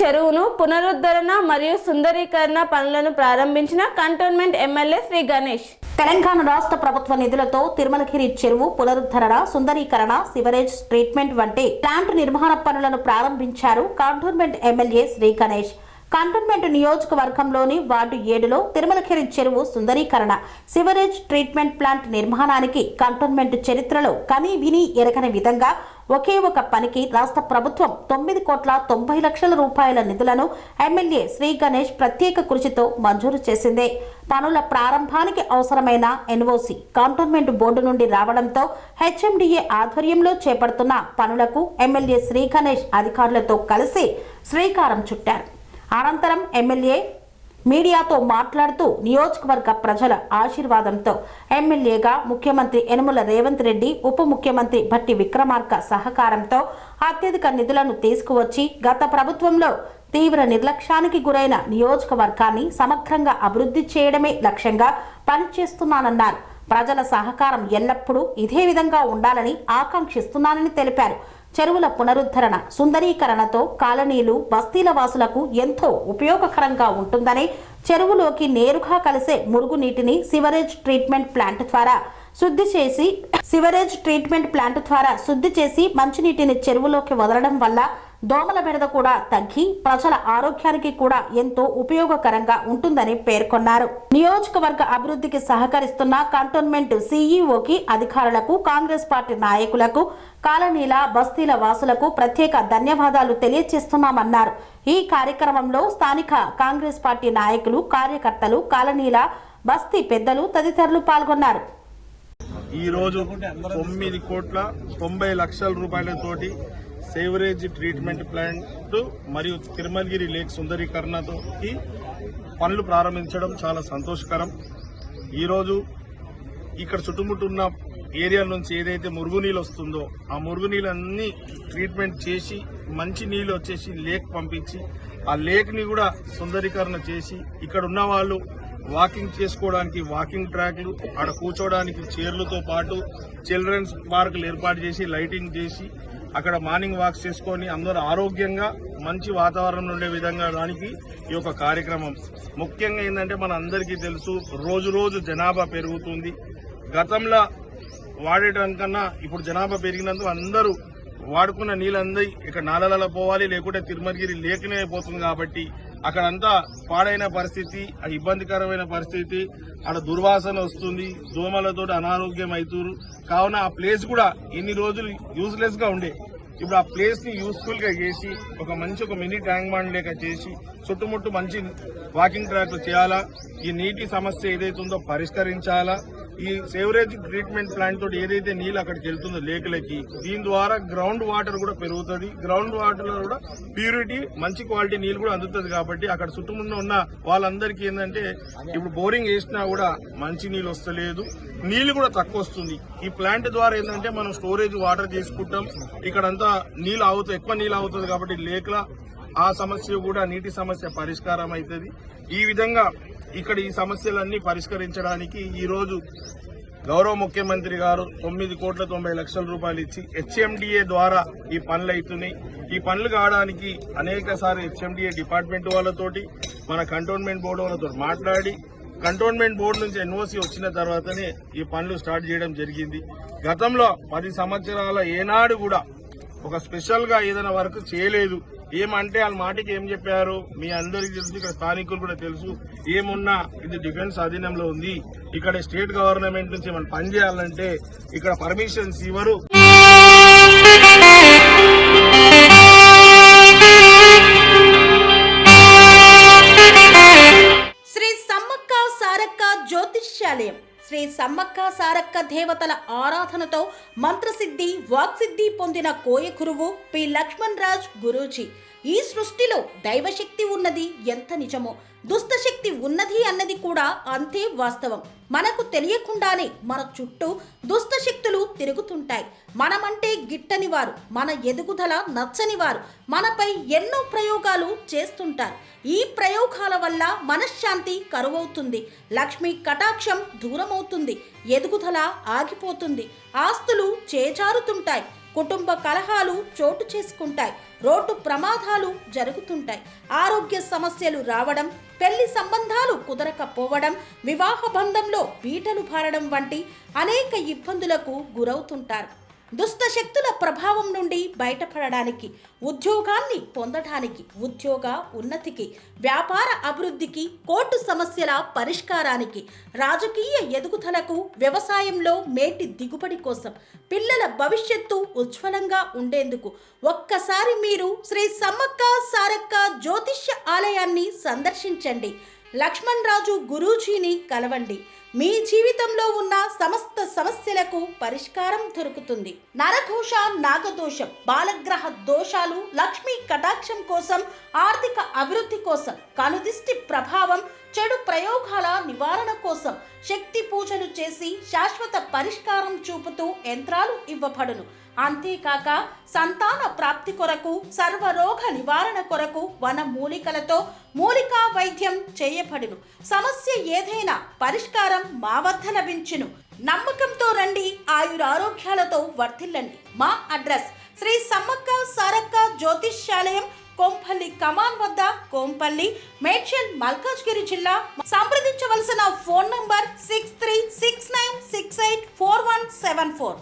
చెరువును పునరుద్ధరణ మరియు సుందరీకరణ పనులను ప్రారంభించిన కంటోన్మెంట్ ఎమ్మెల్యే శ్రీ గణేష్. తెలంగాణ రాష్ట్ర ప్రభుత్వ నిధులతో తిరుమలగిరి చెరువు పునరుద్ధరణ సుందరీకరణ సివరేజ్ ట్రీట్మెంట్ వంటి ప్లాంట్ నిర్మాణ పనులను ప్రారంభించారు cantonment MLA Shri Ganesh. Cantonment నియోజకవర్గంలోని వార్డు ఏడులో తిరుమలగిరి చెరువు సుందరీకరణ సివరేజ్ ట్రీట్మెంట్ ప్లాంట్ నిర్మాణానికి కంటోన్మెంట్ చరిత్రలో కనీ విని ఎరగని విధంగా ఒకే ఒక పనికి రాష్ట్ర ప్రభుత్వం తొమ్మిది కోట్ల తొంభై లక్షల రూపాయల నిధులను ఎమ్మెల్యే శ్రీ గణేష్ ప్రత్యేక కృషితో మంజూరు చేసింది. పనుల ప్రారంభానికి అవసరమైన ఎన్ఓసి కంటోన్మెంట్ బోర్డు నుండి రావడంతో హెచ్ఎండిఏ ఆధ్వర్యంలో చేపడుతున్న పనులకు ఎమ్మెల్యే శ్రీ గణేష్ అధికారులతో కలిసి శ్రీకారం చుట్టారు. అనంతరం ఎమ్మెల్యే మీడియాతో మాట్లాడుతూ నియోజకవర్గ ప్రజల ఆశీర్వాదంతో ఎమ్మెల్యేగా ముఖ్యమంత్రి యనుమల రేవంత్ రెడ్డి ఉప ముఖ్యమంత్రి భట్టి విక్రమార్క సహకారంతో అత్యధిక నిధులను తీసుకువచ్చి గత ప్రభుత్వంలో తీవ్ర నిర్లక్ష్యానికి గురైన నియోజకవర్గాన్ని సమగ్రంగా అభివృద్ధి చేయడమే లక్ష్యంగా పనిచేస్తున్నానన్నారు. ప్రజల సహకారం ఎల్లప్పుడూ ఇదే విధంగా ఉండాలని ఆకాంక్షిస్తున్నానని తెలిపారు. చెరువుల పునరుద్ధరణ సుందరీకరణతో కాలనీలు బస్తీల వాసులకు ఎంతో ఉపయోగకరంగా ఉంటుందని చెరువులోకి నేరుగా కలిసే మురుగునీటిని సివరేజ్ ట్రీట్మెంట్ ప్లాంట్ ద్వారా శుద్ధి చేసి సివరేజ్ ట్రీట్మెంట్ ప్లాంట్ ద్వారా శుద్ధి చేసి మంచినీటిని చెరువులోకి వదలడం వల్ల దోమల బెడద కూడా తగ్గి ప్రజల ఆరోగ్యానికి కూడా ఎంతో ఉపయోగకరంగా ఉంటుందని పేర్కొన్నారు. నియోజకవర్గ అభివృద్ధికి సహకరిస్తున్న కంటోన్మెంట్ సీఈఓకి అధికారులకు కాంగ్రెస్ పార్టీ నాయకులకు కాలనీల బస్తీల వాసులకు ప్రత్యేక ధన్యవాదాలు తెలియజేస్తున్నామన్నారు ఈ కార్యక్రమంలో స్థానిక కాంగ్రెస్ పార్టీ నాయకులు కార్యకర్తలు కాలనీల బస్తీ పెద్దలు తదితరులు పాల్గొన్నారు. ఈరోజు తొమ్మిది కోట్ల తొంభై లక్షల రూపాయలతోటి సేవరేజ్ ట్రీట్మెంట్ ప్లాంట్ మరియు తిరుమలగిరి లేక్ సుందరీకరణతో పనులు ప్రారంభించడం చాలా సంతోషకరం. ఈరోజు ఇక్కడ చుట్టుముట్టున్న ఏరియా నుంచి ఏదైతే మురుగునీళ్ళు వస్తుందో ఆ మురుగునీళ్ళన్నీ ట్రీట్మెంట్ చేసి మంచి నీళ్ళు వచ్చేసి లేక్ పంపించి ఆ లేక్ని కూడా సుందరీకరణ చేసి ఇక్కడ ఉన్న వాళ్ళు వాకింగ్ చేసుకోవడానికి వాకింగ్ ట్రాక్లు ఆడ కూర్చోవడానికి చైర్లతో పాటు చిల్డ్రన్స్ పార్కులు ఏర్పాటు చేసి లైటింగ్ చేసి అక్కడ మార్నింగ్ వాక్స్ చేసుకొని అందరూ ఆరోగ్యంగా మంచి వాతావరణం ఉండే విధంగా దానికి ఈ యొక్క కార్యక్రమం. ముఖ్యంగా ఏంటంటే మన అందరికీ తెలుసు రోజు రోజు జనాభా పెరుగుతుంది. గతంలో వాడేటానికన్నా ఇప్పుడు జనాభా పెరిగినందుకు అందరూ వాడుకున్న నీళ్ళందరి ఇక్కడ నాలలలో పోవాలి లేకుంటే తిరుమలగిరి లేకనే పోతుంది కాబట్టి అక్కడంతా పాడైన పరిస్థితి ఆ ఇబ్బందికరమైన పరిస్థితి అక్కడ దుర్వాసన వస్తుంది దోమలతో అనారోగ్యం అవుతురు కావున ఆ ప్లేస్ కూడా ఇన్ని రోజులు యూజ్లెస్గా ఉండే. ఇప్పుడు ఆ ప్లేస్ని యూస్ఫుల్గా చేసి ఒక మంచి ఒక మినీ ట్యాంక్ బాండ్ లేక చేసి చుట్టుముట్టు మంచి వాకింగ్ ట్రాక్లు చేయాలా? ఈ నీటి సమస్య ఏదైతే ఉందో పరిష్కరించాలా? ఈ సేవరేజ్ ట్రీట్మెంట్ ప్లాంట్ తోటి ఏదైతే నీళ్ళు అక్కడికి వెళ్తుందో లేకులకి దీని ద్వారా గ్రౌండ్ వాటర్ కూడా పెరుగుతుంది. గ్రౌండ్ వాటర్లో కూడా ప్యూరిటీ మంచి క్వాలిటీ నీళ్ళు కూడా అందుతుంది కాబట్టి అక్కడ చుట్టుమున్న ఉన్న వాళ్ళందరికీ ఏంటంటే ఇప్పుడు బోరింగ్ వేసినా కూడా మంచి నీళ్ళు వస్తలేదు. నీళ్ళు కూడా తక్కువ వస్తుంది. ఈ ప్లాంట్ ద్వారా ఏంటంటే మనం స్టోరేజ్ వాటర్ తీసుకుంటాం. ఇక్కడంతా నీళ్ళు అవుతుంది ఎక్కువ నీళ్ళు అవుతుంది కాబట్టి లేకల ఆ సమస్య కూడా నీటి సమస్య పరిష్కారం అవుతుంది. ఈ విధంగా ఇక్కడ ఈ సమస్యలన్నీ పరిష్కరించడానికి ఈరోజు గౌరవ ముఖ్యమంత్రి గారు తొమ్మిది కోట్ల తొంభై లక్షల రూపాయలు ఇచ్చి హెచ్ఎండిఏ ద్వారా ఈ పనులు అవుతున్నాయి. ఈ పనులు కావడానికి అనేక సార్లు హెచ్ఎండిఏ డిపార్ట్మెంట్ వాళ్ళతోటి మన కంటోన్మెంట్ బోర్డు వాళ్ళతో మాట్లాడి కంటోన్మెంట్ బోర్డు నుంచి ఎన్ఓసి వచ్చిన తర్వాతనే ఈ పనులు స్టార్ట్ చేయడం జరిగింది. గతంలో పది సంవత్సరాల ఏనాడు కూడా ఒక స్పెషల్గా ఏదైనా వర్క్ చేయలేదు. ఏమంటే వాళ్ళ మాటకి ఏం చెప్పారు? మీ అందరికీ తెలుసు ఇక్కడ స్థానికులు కూడా తెలుసు. ఏమున్నా ఇది డిఫెన్స్ అధీనంలో ఉంది. ఇక్కడ స్టేట్ గవర్నమెంట్ నుంచి మనం పని చేయాలంటే ఇక్కడ పర్మిషన్స్ ఇవ్వరు. సమ్మక్క సారక్క దేవతల ఆరాధనతో మంత్రసిద్ధి వాక్సిద్ధి పొందిన కోయ గురువు పి లక్ష్మణ్ రాజ్ గురూజీ. ఈ సృష్టిలో దైవశక్తి ఉన్నది ఎంత నిజమో దుష్టశక్తి ఉన్నది అన్నది కూడా అంతే వాస్తవం. మనకు తెలియకుండానే మన చుట్టూ దుష్టశక్తులు తిరుగుతుంటాయి. మనమంటే గిట్టని వారు మన ఎదుగుదల నచ్చని వారు మనపై ఎన్నో ప్రయోగాలు చేస్తుంటారు. ఈ ప్రయోగాల వల్ల మనశ్శాంతి కరువవుతుంది. లక్ష్మి కటాక్షం దూరమవుతుంది. ఎదుగుదల ఆగిపోతుంది. ఆస్తులు చేజారుతుంటాయి. కుటుంబ కలహాలు చోటు చేసుకుంటాయి. రోడ్డు ప్రమాదాలు జరుగుతుంటాయి. ఆరోగ్య సమస్యలు రావడం పెళ్ళి సంబంధాలు కుదరకపోవడం వివాహ బంధంలో పీటలు భారడం వంటి అనేక ఇబ్బందులకు గురవుతుంటారు. దుష్ట శక్తుల ప్రభావం నుండి బయటపడడానికి ఉద్యోగాన్ని పొందడానికి ఉద్యోగ ఉన్నతికి వ్యాపార అభివృద్ధికి కోర్టు సమస్యల పరిష్కారానికి రాజకీయ ఎదుగుదలకు వ్యవసాయంలో మేటి దిగుబడి కోసం పిల్లల భవిష్యత్తు ఉజ్వలంగా ఉండేందుకు ఒక్కసారి మీరు శ్రీ సమ్మక్క సారక్క జ్యోతిష్య ఆలయాన్ని సందర్శించండి. లక్ష్మణ్ రాజు గురూజీని కలవండి. మీ జీవితంలో ఉన్న సమస్త సమస్యలకు పరిష్కారం దొరుకుతుంది. నరఘోష నాగదోషం బాలగ్రహ దోషాలు లక్ష్మీ కటాక్షం కోసం ఆర్థిక అభివృద్ధి కోసం కనుదిష్టి ప్రభావం చెడు ప్రయోగాల నివారణ కోసం శక్తి పూజలు చేసి శాశ్వత పరిష్కారం చూపుతూ యంత్రాలు ఇవ్వబడును. అంతేకాక సంతాన ప్రాప్తి కొరకు సర్వరోగ నివారణ కొరకు వన మూలికలతో మూలికా వైద్యం చేయబడును. సమస్య ఏదైనా పరిష్కారం మా వద్ద లభించును. నమ్మకంతో రండి ఆయురారోగ్యాలతో వర్ధిల్లండి. మా అడ్రస్ శ్రీ సమ్మక్క సారక్క జ్యోతిష్యాలయం కోంపల్లి కమాన్ వద్ద కోంపల్లి మేడ్చల్ మల్కాజ్గిరి జిల్లా. సంప్రదించవలసిన phone number six three six nine six eight four one seven four.